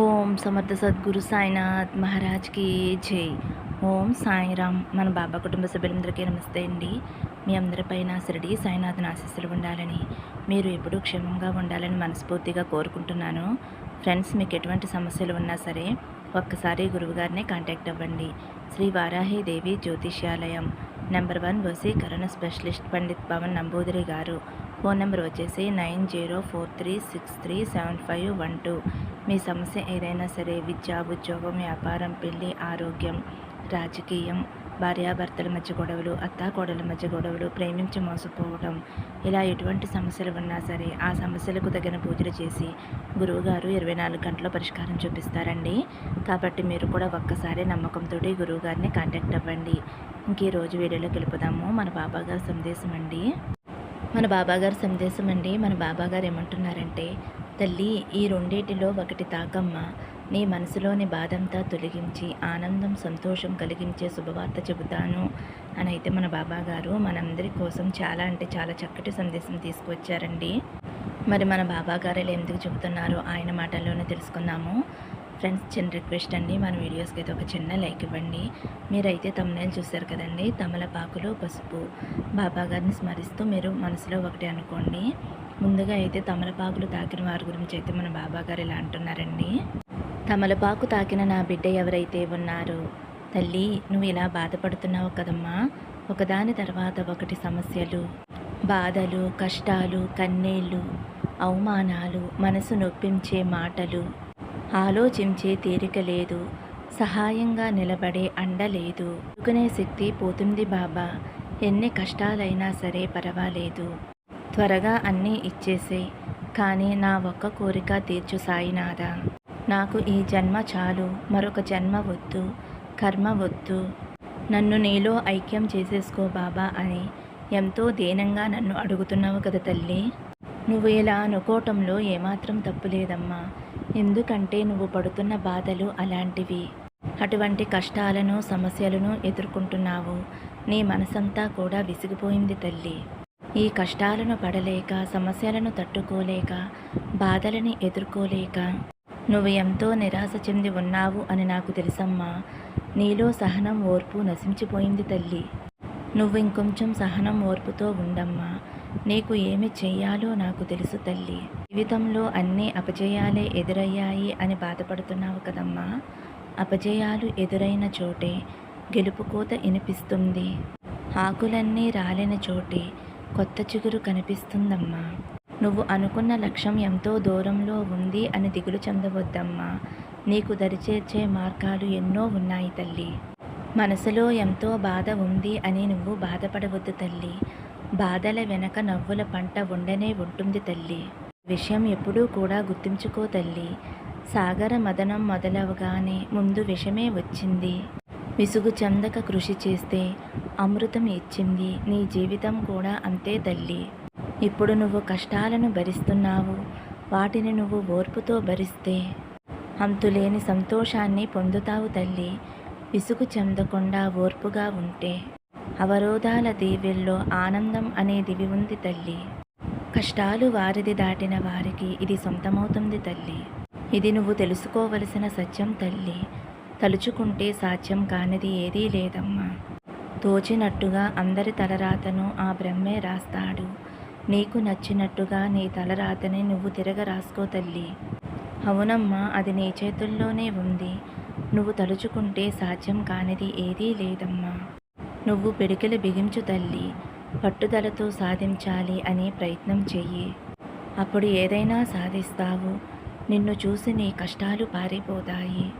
ఓం సమర్థ సద్గురు సాయినాథ్ మహారాజ్కి జై. ఓం సాయిరామ్ మన బాబా కుటుంబ సభ్యులందరికీ నమస్తే అండి. మీ అందరిపైన శిరడి సాయినాథ్ని ఆశీస్సులు ఉండాలని మీరు ఎప్పుడూ క్షేమంగా ఉండాలని మనస్ఫూర్తిగా కోరుకుంటున్నాను. ఫ్రెండ్స్ మీకు ఎటువంటి సమస్యలు ఉన్నా సరే ఒక్కసారి గురువుగారిని కాంటాక్ట్ అవ్వండి. శ్రీ వారాహి దేవి జ్యోతిష్యాలయం నెంబర్ వన్ వసీకరణ స్పెషలిస్ట్ పండిత్ పవన్ నంబూదిరి గారు. ఫోన్ నెంబర్ వచ్చేసి nine zero four three six three seven five one two. మీ సమస్య ఏదైనా సరే విద్య ఉద్యోగం వ్యాపారం పెళ్ళి ఆరోగ్యం రాజకీయం భార్యాభర్తల మధ్య గొడవలు అత్తాకోడల మధ్య గొడవలు ప్రేమించి మోసపోవడం ఇలా ఎటువంటి సమస్యలు ఉన్నా సరే ఆ సమస్యలకు తగిన పూజలు చేసి గురువుగారు ఇరవై నాలుగు గంటల పరిష్కారం చూపిస్తారండి. కాబట్టి మీరు కూడా ఒక్కసారి నమ్మకంతో గురువుగారిని కాంటాక్ట్ అవ్వండి. ఇంక ఈ రోజు వీడియోలోకి వెళ్ళిపోదాము. మన బాబాగారి సందేశం అండి. మన బాబాగారి సందేశం అండి. మన బాబాగారు ఏమంటున్నారంటే తల్లి ఈ రెండింటిలో ఒకటి తాకమ్మ. నీ మనసులోని బాధంతా తొలగించి ఆనందం సంతోషం కలిగించే శుభవార్త చెబుతాను. అని అయితే మన బాబాగారు మనందరి కోసం చాలా అంటే చాలా చక్కటి సందేశం తీసుకువచ్చారండి. మరి మన బాబాగారు ఇలా ఎందుకు చెబుతున్నారో? ఆయన మాటల్లోనే తెలుసుకుందాము. ఫ్రెండ్స్ చిన్న రిక్వెస్ట్ అండి. మన వీడియోస్కి అయితే ఒక చిన్న లైక్ ఇవ్వండి. మీరైతే తమ్నేలు చూశారు కదండి? తమలపాకులు పసుపు. బాబాగారిని స్మరిస్తూ మీరు మనసులో ఒకటి అనుకోండి. ముందుగా అయితే తమలపాకులు తాకిన వారి గురించి అయితే మన బాబా గారు ఇలా అంటున్నారండి. తమలపాకు తాకిన నా బిడ్డ ఎవరైతే ఉన్నారో తల్లి నువ్వు ఇలా బాధపడుతున్నావు కదమ్మా. ఒకదాని తర్వాత ఒకటి సమస్యలు బాధలు కష్టాలు కన్నీళ్ళు అవమానాలు మనసు నొప్పించే మాటలు ఆలోచించే తీరిక లేదు సహాయంగా నిలబడే అండ లేదు. శక్తి పోతుంది బాబా. ఎన్ని కష్టాలైనా సరే పర్వాలేదు. త్వరగా అన్నీ ఇచ్చేసే కానీ నా ఒక్క కోరిక తీర్చు సాయినాథ నాకు ఈ జన్మ చాలు మరొక జన్మ వద్దు కర్మ వద్దు. నన్ను నీలో ఐక్యం చేసేసుకో బాబా అని ఎంతో దీనంగా నన్ను అడుగుతున్నావు కదా తల్లి. నువ్వు ఇలా అనుకోవటంలో ఏమాత్రం తప్పు లేదమ్మా. ఎందుకంటే నువ్వు పడుతున్న బాధలు అలాంటివి. అటువంటి కష్టాలను సమస్యలను ఎదుర్కొంటున్నావు. నీ మనసంతా కూడా విసిగిపోయింది తల్లి. ఈ కష్టాలను పడలేక సమస్యలను తట్టుకోలేక బాధలని ఎదుర్కోలేక నువ్వు ఎంతో నిరాశ చెంది ఉన్నావు అని నాకు తెలుసమ్మా. నీలో సహనం ఓర్పు నశించిపోయింది తల్లి. నువ్వు ఇంకొంచెం సహనం ఓర్పుతో ఉండమ్మా. నీకు ఏమి చెయ్యాలో నాకు తెలుసు తల్లి. జీవితంలో అన్నీ అపజయాలే ఎదురయ్యాయి అని బాధపడుతున్నావు కదమ్మా. అపజయాలు ఎదురైన చోటే గెలుపుకోత వినిపిస్తుంది. ఆకులన్నీ రాలిన చోటే కొత్త చిగురు కనిపిస్తుందమ్మా. నువ్వు అనుకున్న లక్ష్యం ఎంతో దూరంలో ఉంది అని దిగులు చెందవద్దమ్మా. నీకు దరిచేర్చే మార్గాలు ఎన్నో ఉన్నాయి తల్లి. మనసులో ఎంతో బాధ ఉంది అని నువ్వు బాధపడవద్దు తల్లి. బాధల వెనక నవ్వుల పంట ఉండనే ఉంటుంది తల్లి. విషయం ఎప్పుడూ కూడా గుర్తుంచుకో తల్లి. సాగర మదనం మొదలవగానే ముందు విషమే వచ్చింది. విసుగు చెందక కృషి చేస్తే అమృతం ఇచ్చింది. నీ జీవితం కూడా అంతే తల్లి. ఇప్పుడు నువ్వు కష్టాలను భరిస్తున్నావు. వాటిని నువ్వు ఓర్పుతో భరిస్తే అంతులేని సంతోషాన్ని పొందుతావు తల్లి. విసుగు చెందకుండా ఓర్పుగా ఉంటే అవరోధాల దీవెల్లో ఆనందం అనే దివి ఉంది తల్లి. కష్టాలు వారిది దాటిన వారికి ఇది సొంతమవుతుంది తల్లి. ఇది నువ్వు తెలుసుకోవలసిన సత్యం తల్లి. తలుచుకుంటే సాధ్యం కానిది ఏదీ లేదమ్మా. తోచినట్టుగా అందరి తలరాతను ఆ బ్రహ్మే రాస్తాడు. నీకు నచ్చినట్టుగా నీ తలరాతని నువ్వు తిరగ రాసుకో తల్లి. అవునమ్మా అది నీ చేతుల్లోనే ఉంది. నువ్వు తలుచుకుంటే సాధ్యం కానిది ఏదీ లేదమ్మా. నువ్వు పిడికిలు బిగించు తల్లి. పట్టుదలతో సాధించాలి అనే ప్రయత్నం చెయ్యి. అప్పుడు ఏదైనా సాధిస్తావు. నిన్ను చూసి నీ కష్టాలు పారిపోతాయి.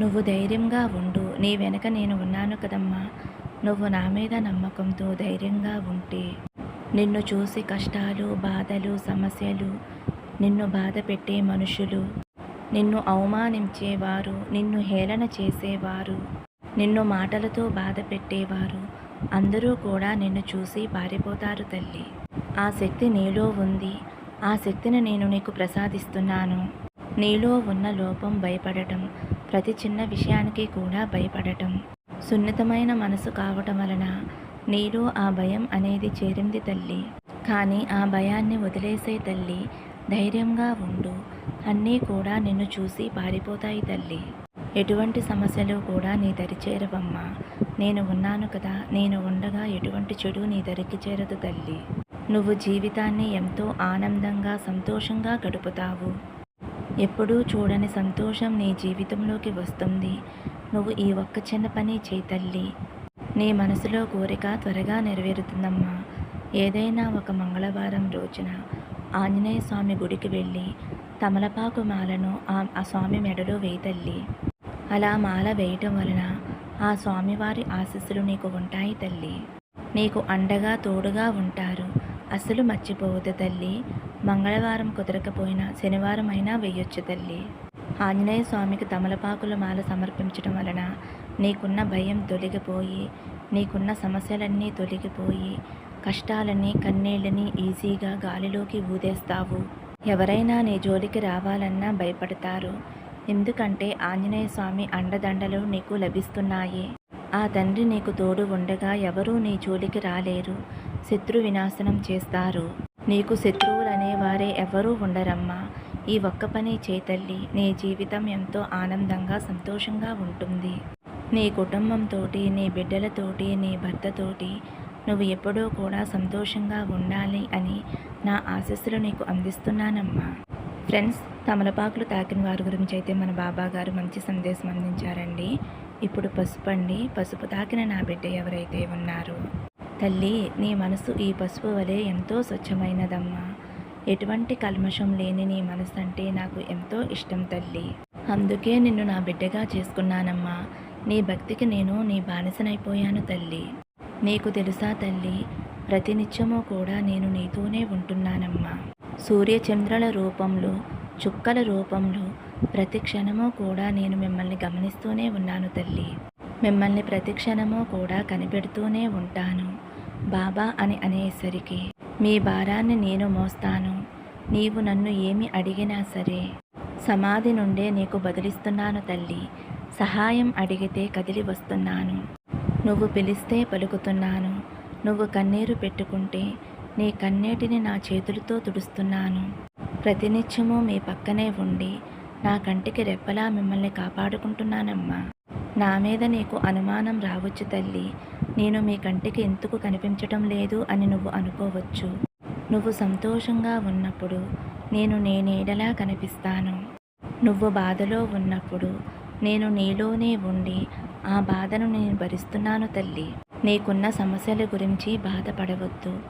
నువ్వు ధైర్యంగా ఉండు. నీ వెనక నేను ఉన్నాను కదమ్మా. నువ్వు నా మీద నమ్మకంతో ధైర్యంగా ఉంటే నిన్ను చూసి కష్టాలు బాధలు సమస్యలు నిన్ను బాధ పెట్టే మనుషులు నిన్ను అవమానించేవారు నిన్ను హేళన చేసేవారు నిన్ను మాటలతో బాధ పెట్టేవారు అందరూ కూడా నిన్ను చూసి పారిపోతారు తల్లి. ఆ శక్తి నీలో ఉంది. ఆ శక్తిని నేను నీకు ప్రసాదిస్తున్నాను. నీలో ఉన్న లోపం భయపడటం ప్రతి చిన్న విషయానికి కూడా భయపడటం. సున్నితమైన మనసు కావటం వలన నీరు ఆ భయం అనేది చేరింది తల్లి. కానీ ఆ భయాన్ని వదిలేసే తల్లి ధైర్యంగా ఉండు. అన్నీ కూడా నిన్ను చూసి పారిపోతాయి తల్లి. ఎటువంటి సమస్యలు కూడా నీ దరి చేరవమ్మా. నేను ఉన్నాను కదా నేను ఉండగా ఎటువంటి చెడు నీ దరికి చేరదు తల్లి. నువ్వు జీవితాన్ని ఎంతో ఆనందంగా సంతోషంగా గడుపుతావు. ఎప్పుడూ చూడని సంతోషం నీ జీవితంలోకి వస్తుంది. నువ్వు ఈ ఒక్క చిన్న పని చేయి తల్లి. నీ మనసులో కోరిక త్వరగా నెరవేరుతుందమ్మా. ఏదైనా ఒక మంగళవారం రోజున ఆంజనేయ స్వామి గుడికి వెళ్ళి తమలపాకు మాలను ఆ స్వామి మెడలో వేయి తల్లి. అలా మాల వేయటం వలన ఆ స్వామివారి ఆశీస్సులు నీకు ఉంటాయి తల్లి. నీకు అండగా తోడుగా ఉంటారు. అసలు మర్చిపోవద్దు తల్లి. మంగళవారం కుదరకపోయినా శనివారం అయినా వేయొచ్చు తల్లి. ఆంజనేయ స్వామికి తమలపాకుల మాల సమర్పించడం వలన నీకున్న భయం తొలగిపోయి నీకున్న సమస్యలన్నీ తొలగిపోయి కష్టాలని కన్నీళ్ళని ఈజీగా గాలిలోకి ఊదేస్తావు. ఎవరైనా నీ జోలికి రావాలన్నా భయపడతారు. ఎందుకంటే ఆంజనేయ స్వామి అండదండలు నీకు లభిస్తున్నాయి. ఆ తండ్రి నీకు తోడు ఉండగా ఎవరూ నీ జోలికి రాలేరు. శత్రు వినాశనం చేస్తారు. నీకు శత్రువులనే వారే ఎవరూ ఉండరమ్మా. ఈ ఒక్క పని చేతల్లి నీ జీవితం ఎంతో ఆనందంగా సంతోషంగా ఉంటుంది. నీ కుటుంబంతోటి నీ బిడ్డలతోటి నీ భర్తతోటి నువ్వు ఎప్పుడూ కూడా సంతోషంగా ఉండాలి అని నా ఆశస్సులు నీకు అందిస్తున్నానమ్మా. ఫ్రెండ్స్ తమలపాకులు తాకిన వారి గురించి అయితే మన బాబా గారు మంచి సందేశం అందించారండి. ఇప్పుడు పసుపు అండి. పసుపు తాకిన నా బిడ్డ ఎవరైతే ఉన్నారో. తల్లి నీ మనసు ఈ పసుపు వలె ఎంతో స్వచ్ఛమైనదమ్మా. ఎటువంటి కల్మషం లేని నీ మనసు అంటే నాకు ఎంతో ఇష్టం తల్లి. అందుకే నిన్ను నా బిడ్డగా చేసుకున్నానమ్మా. నీ భక్తికి నేను నీ బానిసనైపోయాను తల్లి. నీకు తెలుసా తల్లి ప్రతినిత్యము కూడా నేను నీతోనే ఉంటున్నానమ్మా. సూర్యచంద్రుల రూపంలో చుక్కల రూపంలో ప్రతి క్షణము కూడా నేను మిమ్మల్ని గమనిస్తూనే ఉన్నాను తల్లి. మిమ్మల్ని ప్రతి క్షణము కూడా కనిపెడుతూనే ఉంటాను. బాబా అని అనేసరికి మీ భారాన్ని నేను మోస్తాను. నీవు నన్ను ఏమి అడిగినా సరే సమాధి నుండే నీకు బదిలిస్తున్నాను తల్లి. సహాయం అడిగితే కదిలి వస్తున్నాను. నువ్వు పిలిస్తే పలుకుతున్నాను. నువ్వు కన్నీరు పెట్టుకుంటే నీ కన్నీటిని నా చేతులతో తుడుస్తున్నాను. ప్రతినిత్యము మీ పక్కనే ఉండి నా కంటికి రెప్పలా మిమ్మల్ని కాపాడుకుంటున్నానమ్మా. నా మీద నీకు అనుమానం రావచ్చు తల్లి. నేను మీ కంటికి ఎందుకు కనిపించటం లేదు అని నువ్వు అనుకోవచ్చు. నువ్వు సంతోషంగా ఉన్నప్పుడు నేను నేనేడలా కనిపిస్తాను. నువ్వు బాధలో ఉన్నప్పుడు నేను నీలోనే ఉండి ఆ బాధను నేను భరిస్తున్నాను తల్లి. నీకున్న సమస్యల గురించి బాధపడవద్దు.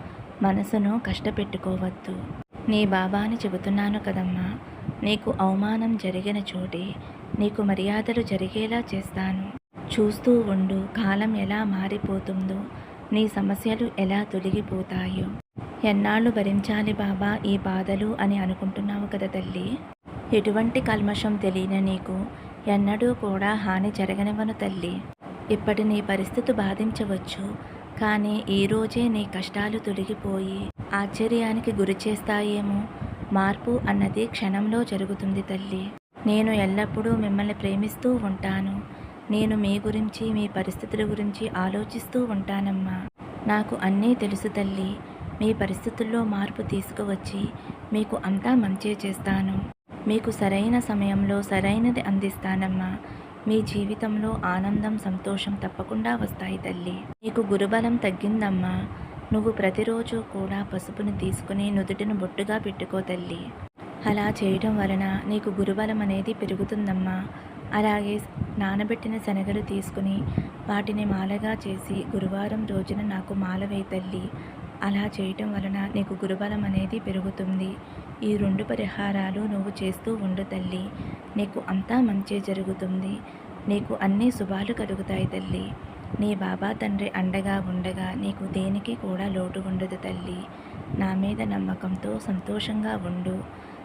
మనసును కష్టపెట్టుకోవద్దు. నీ బాబాని చెబుతున్నాను కదమ్మా. నీకు అవమానం జరిగిన చోటే నీకు మర్యాదలు జరిగేలా చేస్తాను. చూస్తూ ఉండు కాలం ఎలా మారిపోతుందో నీ సమస్యలు ఎలా తొలగిపోతాయో. ఎన్నాళ్ళు భరించాలి బాబా ఈ బాధలు అని అనుకుంటున్నావు కదా తల్లి. ఎటువంటి కల్మషం తెలియని నీకు ఎన్నడూ కూడా హాని జరగనివ్వను తల్లి. ఇప్పటి నీ పరిస్థితి బాధించవచ్చు కానీ ఈరోజే నీ కష్టాలు తొలగిపోయి ఆశ్చర్యానికి గురి చేస్తాయేమో మార్పు అన్నది క్షణంలో జరుగుతుంది తల్లి. నేను ఎల్లప్పుడూ మిమ్మల్ని ప్రేమిస్తూ ఉంటాను. నేను మీ గురించి మీ పరిస్థితుల గురించి ఆలోచిస్తూ ఉంటానమ్మా. నాకు అన్నీ తెలుసు తల్లి. మీ పరిస్థితుల్లో మార్పు తీసుకువచ్చి మీకు అంతా మంచే చేస్తాను. మీకు సరైన సమయంలో సరైనది అందిస్తానమ్మా. మీ జీవితంలో ఆనందం సంతోషం తప్పకుండా వస్తాయి తల్లి. నీకు గురుబలం తగ్గిందమ్మా. నువ్వు ప్రతిరోజు కూడా పసుపుని తీసుకుని నుదుటిని బొట్టుగా పెట్టుకో తల్లి. అలా చేయడం వలన నీకు గురుబలం అనేది పెరుగుతుందమ్మా. అలాగే నానబెట్టిన శనగలు తీసుకుని వాటిని మాలగా చేసి గురువారం రోజున నాకు మాల తల్లి. అలా చేయటం వలన నీకు గురుబలం అనేది పెరుగుతుంది. ఈ రెండు పరిహారాలు నువ్వు చేస్తూ ఉండు తల్లి. నీకు అంతా మంచి జరుగుతుంది. నీకు అన్ని శుభాలు కలుగుతాయి తల్లి. నీ బాబా తండ్రి అండగా ఉండగా నీకు దేనికి కూడా లోటు ఉండదు తల్లి. నా మీద నమ్మకంతో సంతోషంగా ఉండు.